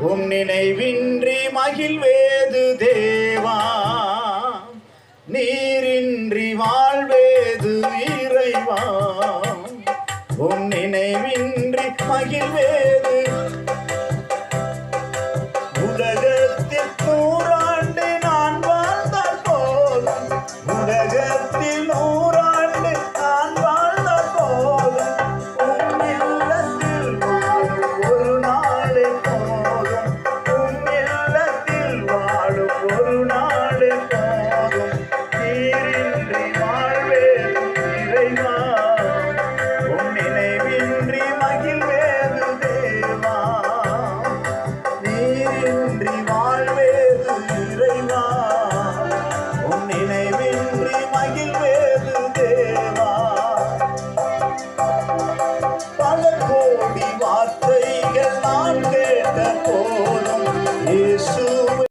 உம் நினைவின்றி மகிழ்வேது தேவா. நீரின்றி வாழ்வேது இறைவா. உம் நினைவின்றி மகிழ்வேது உலகில்